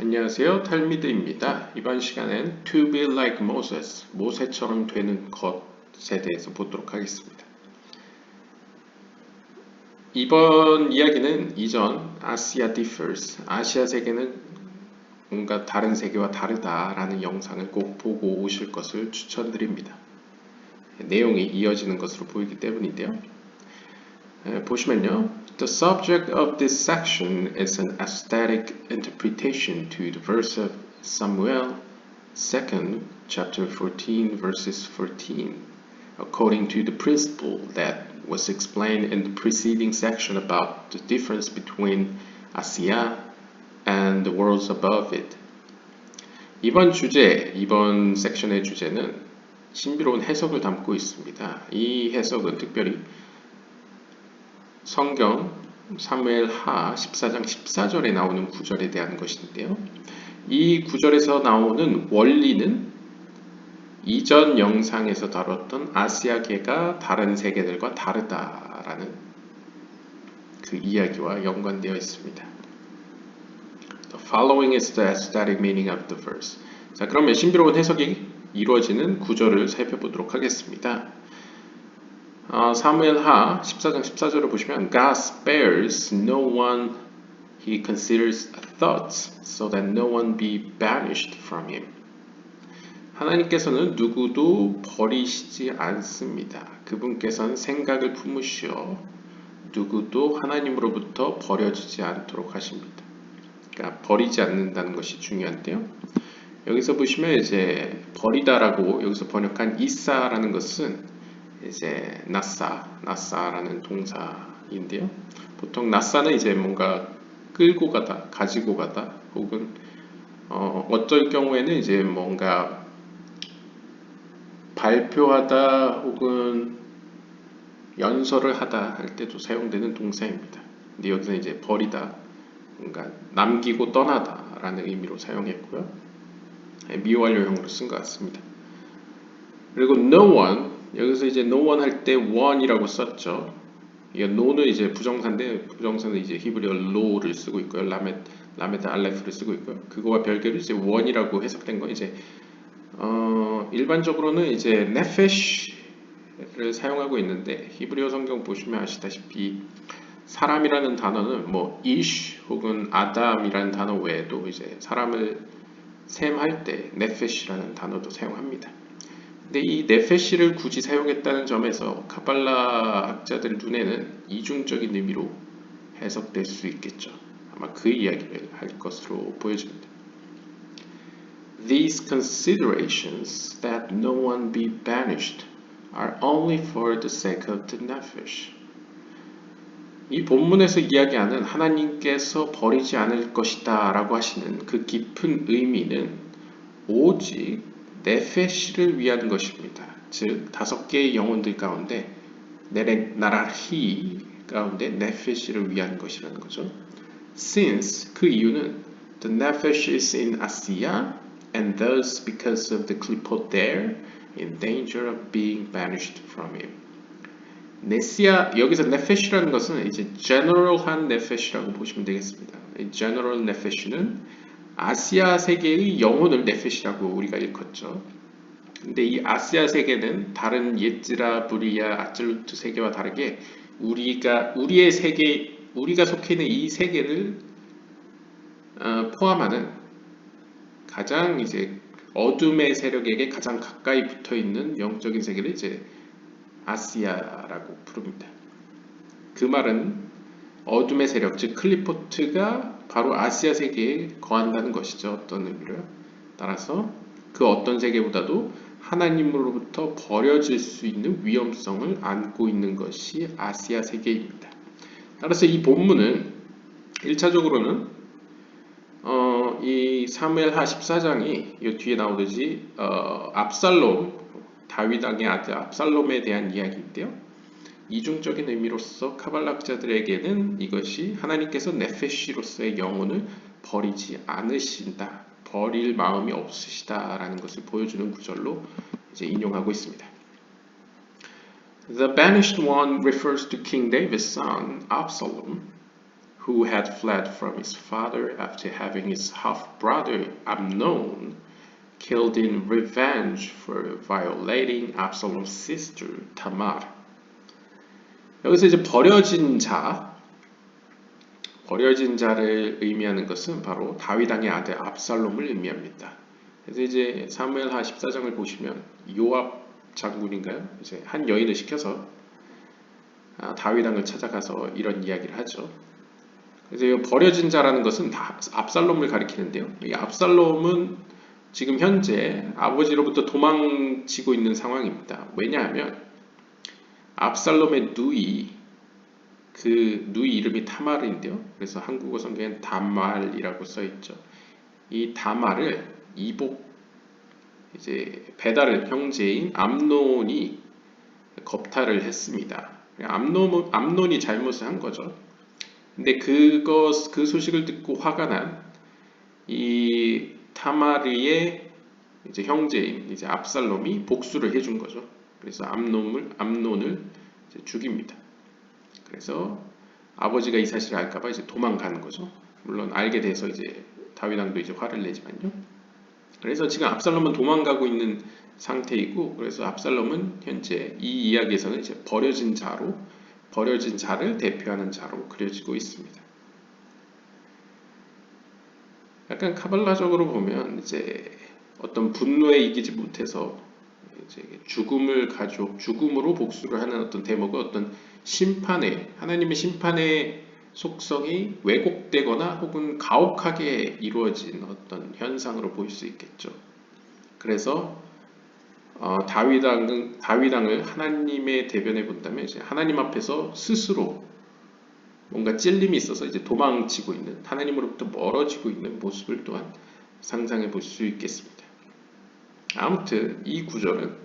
안녕하세요. 탈미드입니다. 이번 시간엔 To be like Moses, 모세처럼 되는 것에 대해서 보도록 하겠습니다. 이번 이야기는 이전 아시아 differs, 아시아 세계는 뭔가 다른 세계와 다르다라는 영상을 꼭 보고 오실 것을 추천드립니다. 내용이 이어지는 것으로 보이기 때문인데요. 보시면요. The subject of this section is an aesthetic interpretation to the verse of Samuel 2nd chapter 14 verses 14 according to the principle that was explained in the preceding section about the difference between Asiya and the worlds above it. 이번 주제, 이번 섹션의 주제는 신비로운 해석을 담고 있습니다. 이 해석은 특별히 성경 사무엘 하 14장 14절에 나오는 구절에 대한 것인데요. 이 구절에서 나오는 원리는 이전 영상에서 다뤘던 아시아계가 다른 세계들과 다르다라는 그 이야기와 연관되어 있습니다. The following is the aesthetic meaning of the verse. 자, 그러면 신비로운 해석이 이루어지는 구절을 살펴보도록 하겠습니다. 어, 사무엘하 14장 14절을 보시면 God spares no one he considers thoughts so that no one be banished from him. 하나님께서는 누구도 버리시지 않습니다. 그분께서는 생각을 품으시어 누구도 하나님으로부터 버려지지 않도록 하십니다. 그러니까 버리지 않는다는 것이 중요한데요. 여기서 보시면 이제 버리다라고 여기서 번역한 이사라는 것은 이제 나사, 나사라는 동사인데요. 보통 나사는 이제 뭔가 끌고 가다, 가지고 가다, 혹은 어, 어쩔 경우에는 이제 뭔가 발표하다 혹은 연설을 하다 할 때도 사용되는 동사입니다. 근데 여기서는 이제 버리다, 뭔가 남기고 떠나다라는 의미로 사용했고요. 미완료형으로 쓴 것 같습니다. 그리고 no one 여기서 이제 no one 할 때 one이라고 썼죠. 이 no는 이제 부정사인데 부정사는 이제 히브리어 low를 쓰고 있고요. 라메 라메드 알레프를 쓰고 있고요. 그거와 별개로 이제 one이라고 해석된 거 이제 어, 일반적으로는 이제 nefesh를 사용하고 있는데 히브리어 성경 보시면 아시다시피 사람이라는 단어는 뭐 ish 혹은 아담이라는 단어 외에도 이제 사람을 셈할 때 nefesh라는 단어도 사용합니다. 근데 이 네페시를 굳이 사용했다는 점에서 카발라 학자들 눈에는 이중적인 의미로 해석될 수 있겠죠. 아마 그 이야기를 할 것으로 보여집니다. These considerations that no one be banished are only for the sake of the nefesh. 이 본문에서 이야기하는 하나님께서 버리지 않을 것이다 라고 하시는 그 깊은 의미는 오직 네페시를 위한 것입니다. 즉 다섯 개의 영혼들 가운데 나라히 가운데 네페시를 위한 것이라는 거죠. Since 그 이유는 the nefesh is in Asiya and thus because of the klipot there in danger of being banished from him. 네시아 여기서 네페시라는 것은 이제 general한 네페시라고 보시면 되겠습니다. general 네페시는 아시아 세계의 영혼을 네펫이라고 우리가 일컫죠. 근데 이 아시아 세계는 다른 예즈라, 부리아, 아틀루트 세계와 다르게 우리가 우리의 세계, 우리가 속해 있는 이 세계를 어, 포함하는 가장 이제 어둠의 세력에게 가장 가까이 붙어 있는 영적인 세계를 이제 아시아라고 부릅니다. 그 말은 어둠의 세력, 즉 클리포트가 바로 아시아 세계에 거한다는 것이죠. 어떤 의미로요. 따라서 그 어떤 세계보다도 하나님으로부터 버려질 수 있는 위험성을 안고 있는 것이 아시아 세계입니다. 따라서 이 본문은 1차적으로는 어, 이 사무엘하 14장이 이 뒤에 나오듯이 어, 압살롬 다윗 왕의 아들 압살롬에 대한 이야기인데요. 이중적인 의미로서 카발락자들에게는 이것이 하나님께서 네페시로서의 영혼을 버리지 않으신다. 버릴 마음이 없으시다라는 것을 보여주는 구절로 이제 인용하고 있습니다. The banished one refers to King David's son Absalom, who had fled from his father after having his half-brother Amnon killed in revenge for violating Absalom's sister Tamar. 여기서 이제 버려진 자, 버려진 자를 의미하는 것은 바로 다윗 왕의 아들 압살롬을 의미합니다. 그래서 이제 사무엘하 14장을 보시면 요압 장군인가요? 이제 한 여인을 시켜서 아, 다윗 왕을 찾아가서 이런 이야기를 하죠. 그래서 이 버려진 자라는 것은 다 압살롬을 가리키는데요. 이 압살롬은 지금 현재 아버지로부터 도망치고 있는 상황입니다. 왜냐하면 압살롬의 누이 그 누이 이름이 타말인데요. 그래서 한국어 성경엔 다말이라고 써 있죠. 이 다말을 이복 이제 배달의 형제인 암논이 겁탈을 했습니다. 암논 암논이 잘못을 한 거죠. 근데 그것 그 소식을 듣고 화가 난 이 타마르의 이제 형제인 이제 압살롬이 복수를 해준 거죠. 그래서 암논을 암논을 죽입니다. 그래서 아버지가 이 사실을 알까봐 이제 도망가는 거죠. 물론 알게 돼서 이제 다윗 왕도 이제 화를 내지만요. 그래서 지금 압살롬은 도망가고 있는 상태이고 그래서 압살롬은 현재 이 이야기에서는 이제 버려진 자로 버려진 자를 대표하는 자로 그려지고 있습니다. 약간 카발라적으로 보면 이제 어떤 분노에 이기지 못해서 이제 죽음을 가져 죽음으로 복수를 하는 어떤 대목은 어떤 심판의 하나님의 심판의 속성이 왜곡되거나 혹은 가혹하게 이루어진 어떤 현상으로 보일 수 있겠죠. 그래서 어, 다윗왕 다윗왕을 하나님의 대변에 본다면 이제 하나님 앞에서 스스로 뭔가 찔림이 있어서 이제 도망치고 있는 하나님으로부터 멀어지고 있는 모습을 또한 상상해 볼 수 있겠습니다. 아무튼 이 구절은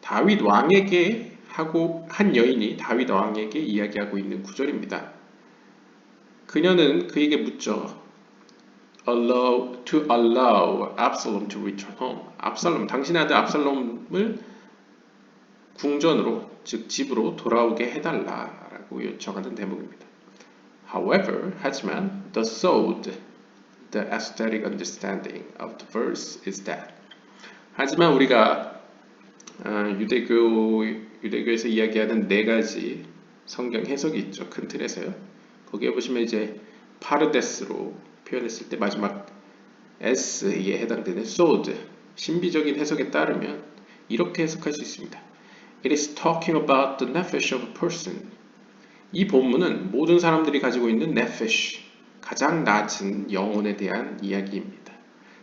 다윗 왕에게 하고 한 여인이 다윗 왕에게 이야기하고 있는 구절입니다. 그녀는 그에게 묻죠. Allow to allow Absalom to return home. 압살롬, 당신의 아들 압살롬을 궁전으로 즉 집으로 돌아오게 해달라라고 요청하는 대목입니다. However, 하지만 the sold, the aesthetic understanding of the verse is that. 하지만 우리가 어, 유대교 유대교에서 이야기하는 네 가지 성경 해석이 있죠. 큰 틀에서요. 거기에 보시면 이제 파르데스로 표현했을 때 마지막 S에 해당되는 sold 신비적인 해석에 따르면 이렇게 해석할 수 있습니다. It is talking about the nefesh of a person. 이 본문은 모든 사람들이 가지고 있는 nefesh, 가장 낮은 영혼에 대한 이야기입니다.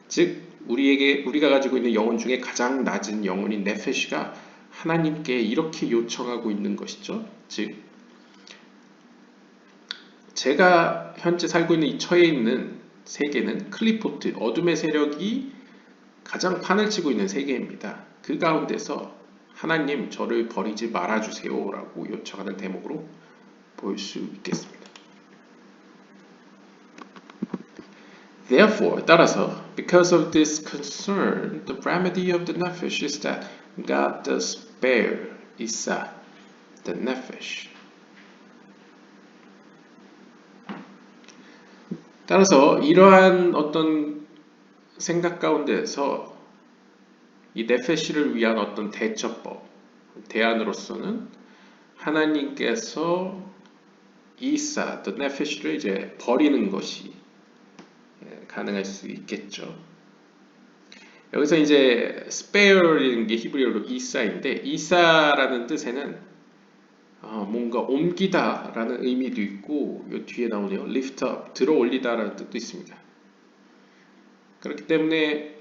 즉 우리에게 우리가 가지고 있는 영혼 중에 가장 낮은 영혼인 nefesh가 하나님께 이렇게 요청하고 있는 것이죠. 즉 제가 현재 살고 있는 이 처해 있는 세계는 클리포트, 어둠의 세력이 가장 판을 치고 있는 세계입니다. 그 가운데서 하나님 저를 버리지 말아주세요 라고 요청하는 대목으로 볼 수 있겠습니다. Therefore, 따라서, because of this concern, the remedy of the nephesh is that God does spare Isa, the nephesh. 따라서 이러한 어떤 생각 가운데서 이 네페시를 위한 어떤 대처법, 대안으로서는 하나님께서 이사, 또 네페시를 이제 버리는 것이 가능할 수 있겠죠. 여기서 이제 spare이라는 게 히브리어로 이사인데 이사라는 뜻에는 어, 뭔가 옮기다 라는 의미도 있고 이 뒤에 나오네요. lift up, 들어 올리다 라는 뜻도 있습니다. 그렇기 때문에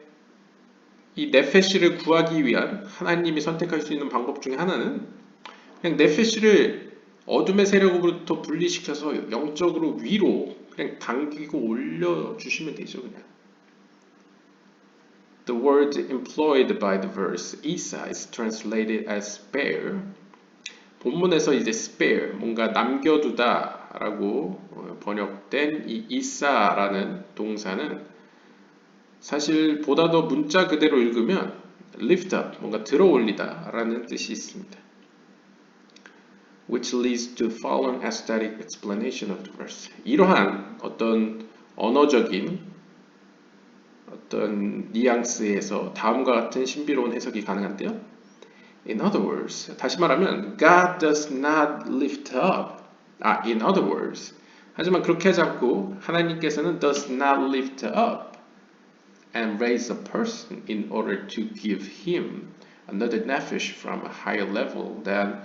이 네페시를 구하기 위한 하나님이 선택할 수 있는 방법 중에 하나는 그냥 네페시를 어둠의 세력으로부터 분리시켜서 영적으로 위로 그냥 당기고 올려주시면 되죠 그냥 The word employed by the verse Isa is translated as spare 본문에서 이제 spare 뭔가 남겨두다 라고 번역된 이 Isa라는 동사는 사실 보다 더 문자 그대로 읽으면 lift up 뭔가 들어 올리다 라는 뜻이 있습니다. which leads to following aesthetic explanation of the verse. 이러한 어떤 언어적인 어떤 뉘앙스에서 다음과 같은 신비로운 해석이 가능한데요. In other words, 다시 말하면 God does not lift up. 아, in other words. 하지만 그렇게 하지 않고 하나님께서는 does not lift up and raise a person in order to give him another nefesh from a higher level than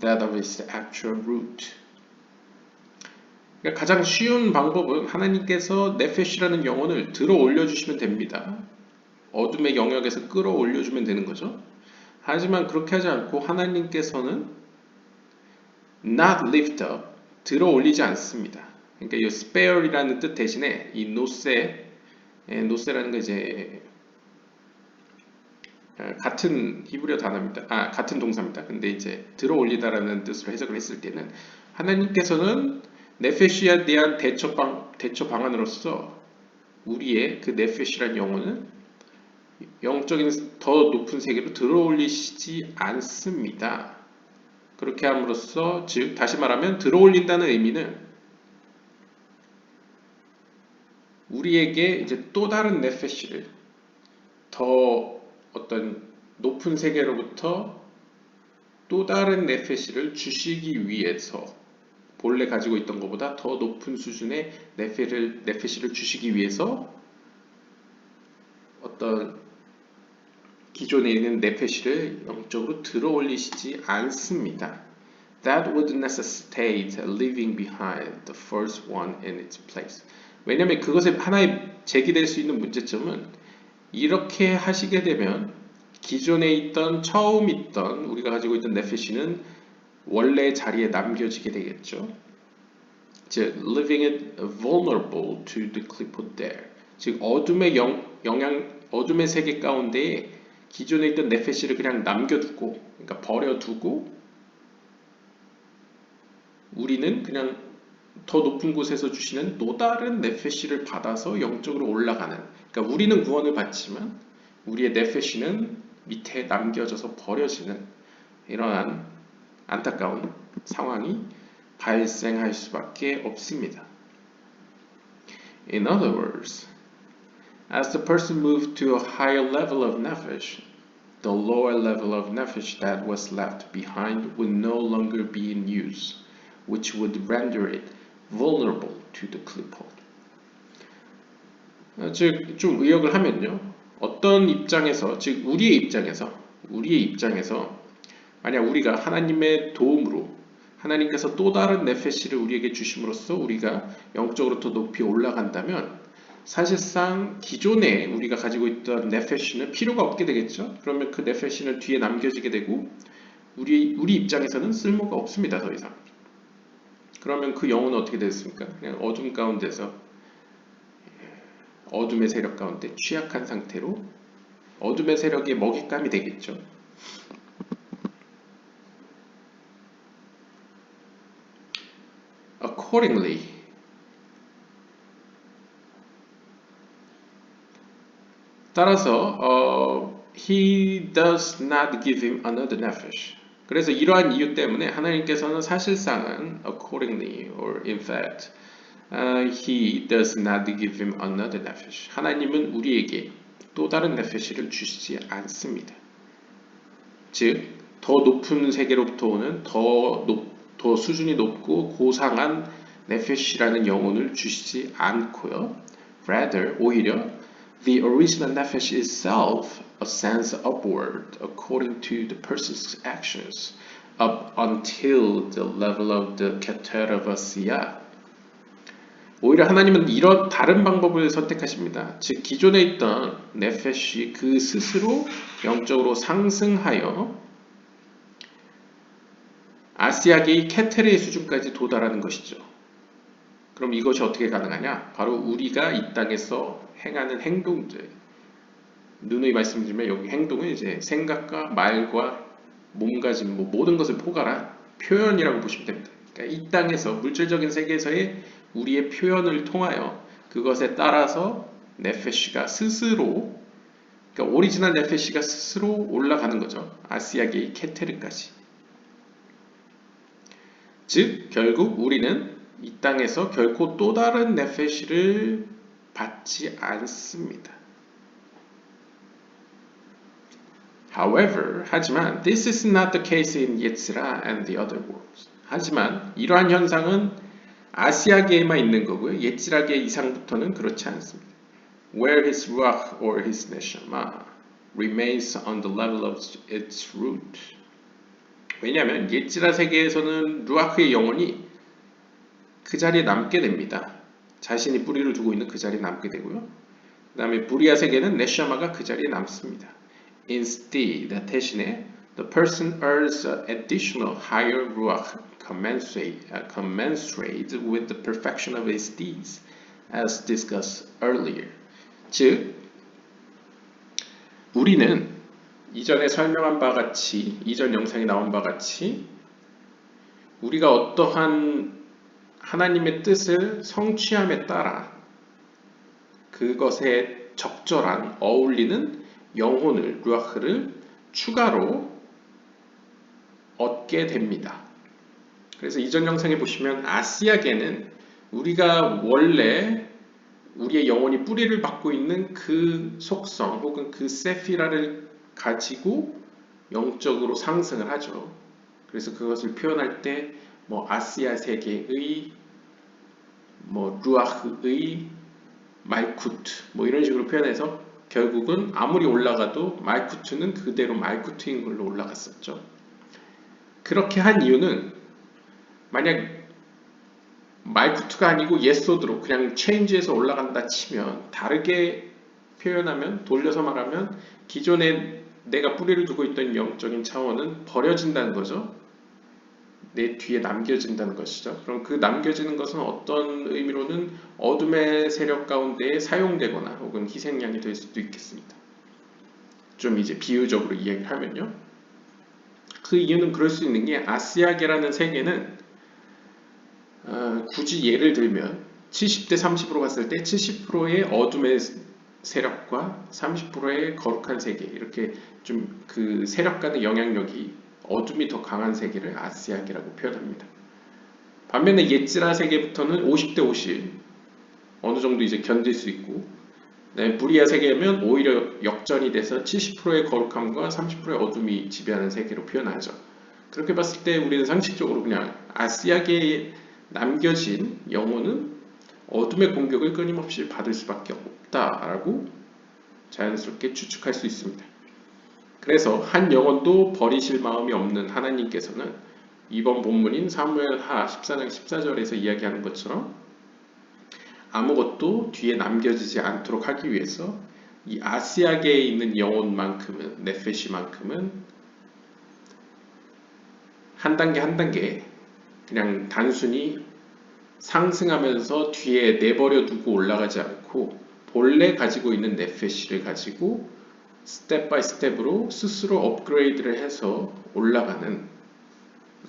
that of its actual root. 그러니까 가장 쉬운 방법은 하나님께서 네페시라는 영혼을 들어 올려주시면 됩니다. 어둠의 영역에서 끌어올려주면 되는 거죠. 하지만 그렇게 하지 않고 하나님께서는 not lift up, 들어 올리지 않습니다. 그러니까 이 spare이라는 뜻 대신에 이 노세, 예, 노세라는 거 이제 어, 같은 히브리어 단어입니다. 아, 같은 동사입니다. 근데 이제 들어 올리다라는 뜻으로 해석을 했을 때는 하나님께서는 네페시에 대한 대처 방 대처 방안으로서 우리의 그 네페시란 영혼은 영적인 더 높은 세계로 들어 올리시지 않습니다. 그렇게 함으로써 즉 다시 말하면 들어 올린다는 의미는 우리에게 이제 또 다른 네페시를 더 어떤 높은 세계로부터 또 다른 네페시를 주시기 위해서 본래 가지고 있던 것보다 더 높은 수준의 네페를, 네페시를 주시기 위해서 어떤 기존에 있는 네페시를 영적으로 들어 올리시지 않습니다. That would necessitate leaving behind the first one in its place. 왜냐하면 그것에 하나의 제기될 수 있는 문제점은 이렇게 하시게 되면 기존에 있던 처음 있던 우리가 가지고 있던 네페시는 원래 자리에 남겨지게 되겠죠. 즉, leaving it vulnerable to the clipboard there. 즉, 어둠의 영, 영향, 어둠의 세계 가운데에 기존에 있던 네페시를 그냥 남겨두고, 그러니까 버려두고, 우리는 그냥 더 높은 곳에서 주시는 또 다른 네페시를 받아서 영적으로 올라가는. 그러니까 우리는 구원을 받지만 우리의 네페시는 밑에 남겨져서 버려지는 이러한 안타까운 상황이 발생할 수밖에 없습니다. In other words, as the person moved to a higher level of nefesh, the lower level of nefesh that was left behind would no longer be in use, which would render it vulnerable to the clipboard. 즉, 좀 의역을 하면요. 어떤 입장에서, 즉, 우리의 입장에서, 우리의 입장에서, 만약 우리가 하나님의 도움으로, 하나님께서 또 다른 네페시를 우리에게 주심으로써 우리가 영적으로 더 높이 올라간다면, 사실상 기존에 우리가 가지고 있던 네페시는 필요가 없게 되겠죠. 그러면 그 네페시는 뒤에 남겨지게 되고, 우리, 우리 입장에서는 쓸모가 없습니다, 더 이상. 그러면 그 영혼은 어떻게 됐습니까? 그냥 어둠 가운데서 어둠의 세력 가운데 취약한 상태로 어둠의 세력의 먹잇감이 되겠죠. 따라서 어, he does not give him another nefesh. 그래서 이러한 이유 때문에 하나님께서는 사실상은 accordingly or in fact uh, he does not give him another nefesh. 하나님은 우리에게 또 다른 네페시를 주시지 않습니다. 즉, 더 높은 세계로부터 오는 더, 높, 더 수준이 높고 고상한 네페시라는 영혼을 주시지 않고요. Rather, 오히려 the original nefesh itself ascends upward according to the person's actions up until the level of the keter of Asiya. 오히려 하나님은 이런 다른 방법을 선택하십니다. 즉 기존에 있던 네페시 그 스스로 영적으로 상승하여 아시아계의 케테르의 수준까지 도달하는 것이죠. 그럼 이것이 어떻게 가능하냐? 바로 우리가 이 땅에서 행하는 행동들. 누누이 말씀드리면 여기 행동은 이제 생각과 말과 몸가짐 뭐 모든 것을 포괄한 표현이라고 보시면 됩니다. 그러니까 이 땅에서 물질적인 세계에서의 우리의 표현을 통하여 그것에 따라서 네페시가 스스로 그러니까 오리지널 네페시가 스스로 올라가는 거죠. 아시아계의 케테르까지. 즉 결국 우리는 이 땅에서 결코 또 다른 네페시를 받지 않습니다. However, 하지만 this is not the case in Yetzirah and the other worlds. 하지만 이러한 현상은 아시아계에만 있는 거고요. 예지라계 이상부터는 그렇지 않습니다. Where his ruach or his neshama remains on the level of its root. 왜냐하면 예지라 세계에서는 루아크의 영혼이 그 자리에 남게 됩니다. 자신이 뿌리를 두고 있는 그 자리에 남게 되고요. 그 다음에 부리아 세계는 네샤마가 그 자리에 남습니다. Instead, 대신에 the person earns additional higher ruach commensurate, uh, commensurate with the perfection of his deeds, as discussed earlier. 즉, 우리는 이전에 설명한 바 같이, 이전 영상에 나온 바 같이, 우리가 어떠한 하나님의 뜻을 성취함에 따라 그것에 적절한 어울리는 영혼을, 루아흐를 추가로 얻게 됩니다. 그래서 이전 영상에 보시면 아시아계는 우리가 원래 우리의 영혼이 뿌리를 받고 있는 그 속성 혹은 그 세피라를 가지고 영적으로 상승을 하죠. 그래서 그것을 표현할 때 뭐 아시아 세계의 뭐 루아흐의 말쿠트 뭐 이런 식으로 표현해서 결국은 아무리 올라가도 말쿠트는 그대로 말쿠트인 걸로 올라갔었죠. 그렇게 한 이유는 만약 말쿠트가 아니고 예소드로 그냥 체인지에서 올라간다 치면 다르게 표현하면 돌려서 말하면 기존에 내가 뿌리를 두고 있던 영적인 차원은 버려진다는 거죠. 내 뒤에 남겨진다는 것이죠. 그럼 그 남겨지는 것은 어떤 의미로는 어둠의 세력 가운데 사용되거나 혹은 희생양이 될 수도 있겠습니다. 좀 이제 비유적으로 이야기를 하면요. 그 이유는 그럴 수 있는 게 아시아계라는 세계는 어, 굳이 예를 들면 70대 30으로 봤을 때 70%의 어둠의 세력과 30%의 거룩한 세계 이렇게 좀 그 세력 간의 영향력이 어둠이 더 강한 세계를 아시아계라고 표현합니다. 반면에 예지라 세계부터는 50대 50 어느 정도 이제 견딜 수 있고 네, 부리아 세계면 오히려 역전이 돼서 70%의 거룩함과 30%의 어둠이 지배하는 세계로 표현하죠. 그렇게 봤을 때 우리는 상식적으로 그냥 아시아계에 남겨진 영혼은 어둠의 공격을 끊임없이 받을 수밖에 없다라고 자연스럽게 추측할 수 있습니다. 그래서 한 영혼도 버리실 마음이 없는 하나님께서는 이번 본문인 사무엘 하 14장 14절에서 이야기하는 것처럼 아무것도 뒤에 남겨지지 않도록 하기 위해서 이 아시아계에 있는 영혼만큼은 네페시만큼은 한 단계 한 단계 그냥 단순히 상승하면서 뒤에 내버려 두고 올라가지 않고 본래 가지고 있는 네페시를 가지고 스텝 바이 스텝으로 스스로 업그레이드를 해서 올라가는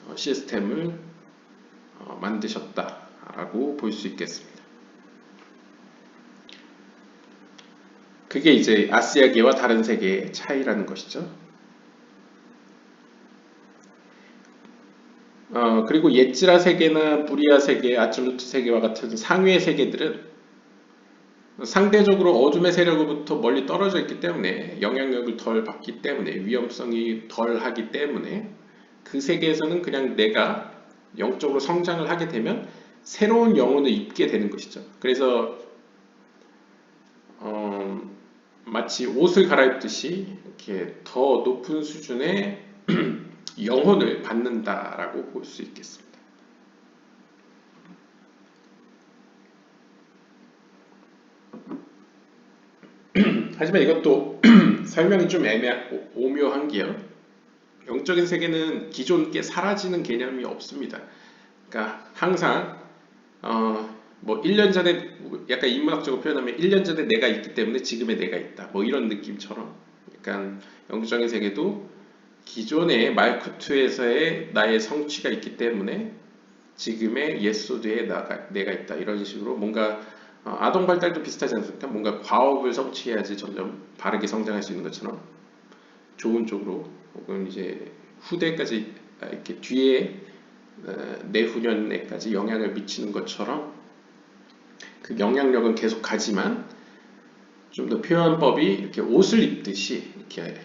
어, 시스템을 어, 만드셨다라고 볼 수 있겠습니다. 그게 이제 아시아계와 다른 세계의 차이라는 것이죠. 어, 그리고 예지라 세계나 부리아 세계, 아absol루트 세계와 같은 상위의 세계들은 상대적으로 어둠의 세력으로부터 멀리 떨어져 있기 때문에 영향력을 덜 받기 때문에 위험성이 덜 하기 때문에 그 세계에서는 그냥 내가 영적으로 성장을 하게 되면 새로운 영혼을 입게 되는 것이죠. 그래서 어, 마치 옷을 갈아입듯이 이렇게 더 높은 수준의 영혼을 받는다라고 볼 수 있겠습니다. 하지만 이것도 설명이 좀 애매 오묘한 게요. 영적인 세계는 기존 게 사라지는 개념이 없습니다. 그러니까 항상 어, 뭐 1년 전에 약간 인문학적으로 표현하면 1년 전에 내가 있기 때문에 지금의 내가 있다. 뭐 이런 느낌처럼 약간 영적인 세계도 기존의 말쿠트에서의 나의 성취가 있기 때문에 지금의 예소드에 내가 있다. 이런 식으로 뭔가 어, 아동 발달도 비슷하지 않습니까? 뭔가 과업을 성취해야지 점점 바르게 성장할 수 있는 것처럼 좋은 쪽으로 혹은 이제 후대까지 이렇게 뒤에 어, 내후년에까지 영향을 미치는 것처럼 그 영향력은 계속 가지만 좀 더 표현법이 이렇게 옷을 입듯이 이렇게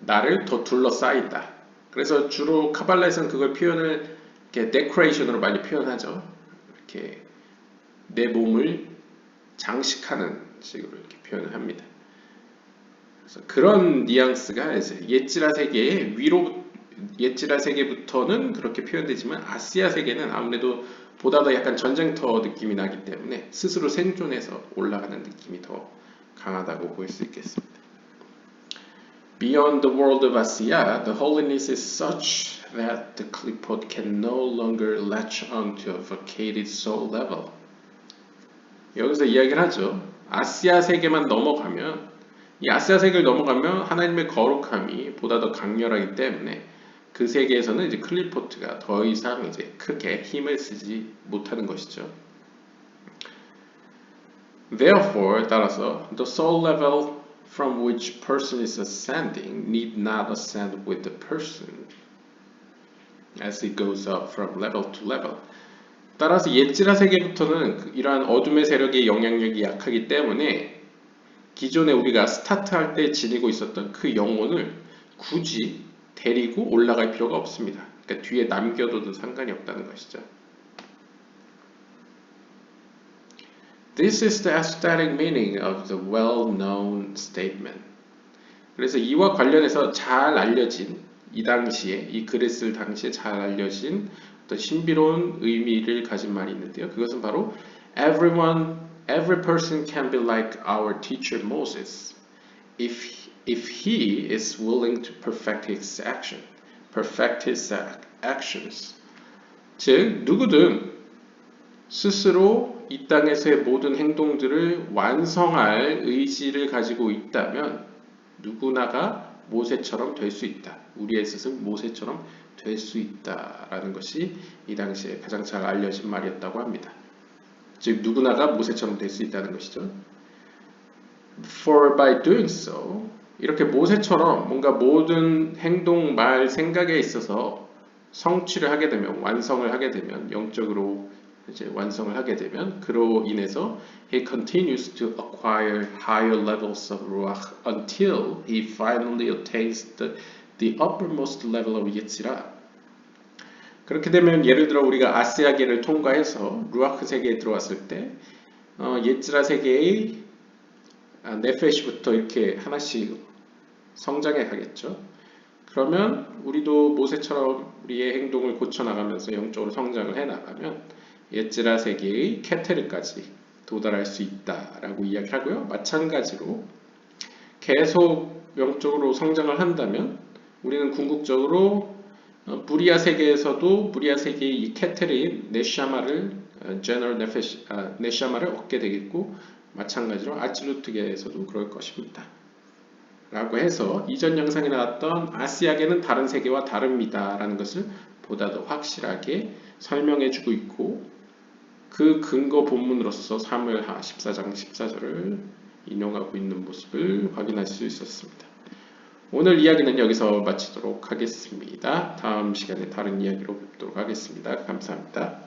나를 더 둘러싸인다. 그래서 주로 카발라에서는 그걸 표현을 이렇게 데코레이션으로 많이 표현하죠. 이렇게 내 몸을 장식하는 식으로 이렇게 표현을 합니다. 그래서 그런 뉘앙스가 이제 옛지라 세계의 위로 옛지라 세계부터는 그렇게 표현되지만 아시아 세계는 아무래도 보다 더 약간 전쟁터 느낌이 나기 때문에 스스로 생존해서 올라가는 느낌이 더 강하다고 볼 수 있겠습니다. Beyond the world of Asiya, the holiness is such that the clipot can no longer latch on to a vacated soul level. 여기서 이야기를 하죠. 아시아 세계만 넘어가면 이 아시아 세계를 넘어가면 하나님의 거룩함이 보다 더 강렬하기 때문에 그 세계에서는 이제 클리포트가 더 이상 이제 크게 힘을 쓰지 못하는 것이죠. Therefore, 따라서 the soul level from which person is ascending need not ascend with the person as it goes up from level to level. 따라서 옛지라 세계부터는 그 이러한 어둠의 세력의 영향력이 약하기 때문에 기존에 우리가 스타트할 때 지니고 있었던 그 영혼을 굳이 데리고 올라갈 필요가 없습니다. 그러니까 뒤에 남겨둬도 상관이 없다는 것이죠. This is the aesthetic meaning of the well-known statement. 그래서 이와 관련해서 잘 알려진 이 당시에 이 글을 쓸 당시에 잘 알려진 어떤 신비로운 의미를 가진 말이 있는데요. 그것은 바로 everyone, every person can be like our teacher Moses if if he is willing to perfect his action, perfect his actions. 즉 누구든 스스로 이 땅에서의 모든 행동들을 완성할 의지를 가지고 있다면 누구나가 모세처럼 될 수 있다. 우리의 스승 모세처럼 될 수 있다라는 것이 이 당시에 가장 잘 알려진 말이었다고 합니다. 즉 누구나가 모세처럼 될 수 있다는 것이죠. For by doing so 이렇게 모세처럼 뭔가 모든 행동, 말, 생각에 있어서 성취를 하게 되면 완성을 하게 되면 영적으로 이제 완성을 하게 되면 그로 인해서 he continues to acquire higher levels of ruach until he finally attains the, the uppermost level of yetzirah. 그렇게 되면 예를 들어 우리가 아시아계를 통과해서 루아크 세계에 들어왔을 때 어, 예츠라 세계의 아, 네페시부터 이렇게 하나씩 성장해 가겠죠. 그러면 우리도 모세처럼 우리의 행동을 고쳐나가면서 영적으로 성장을 해 나가면 예지라 세계의 케테르까지 도달할 수 있다라고 이야기하고요. 마찬가지로 계속 영적으로 성장을 한다면 우리는 궁극적으로 어, 무리아 세계에서도 무리아 세계의 이 케테르인 네샤마를 제너럴 네페시 아, 네샤마를 얻게 되겠고 마찬가지로 아치루트계에서도 그럴 것입니다. 라고 해서 이전 영상에 나왔던 아시아계는 다른 세계와 다릅니다. 라는 것을 보다 더 확실하게 설명해 주고 있고 그 근거 본문으로서 사무엘하 14장 14절을 인용하고 있는 모습을 확인할 수 있었습니다. 오늘 이야기는 여기서 마치도록 하겠습니다. 다음 시간에 다른 이야기로 뵙도록 하겠습니다. 감사합니다.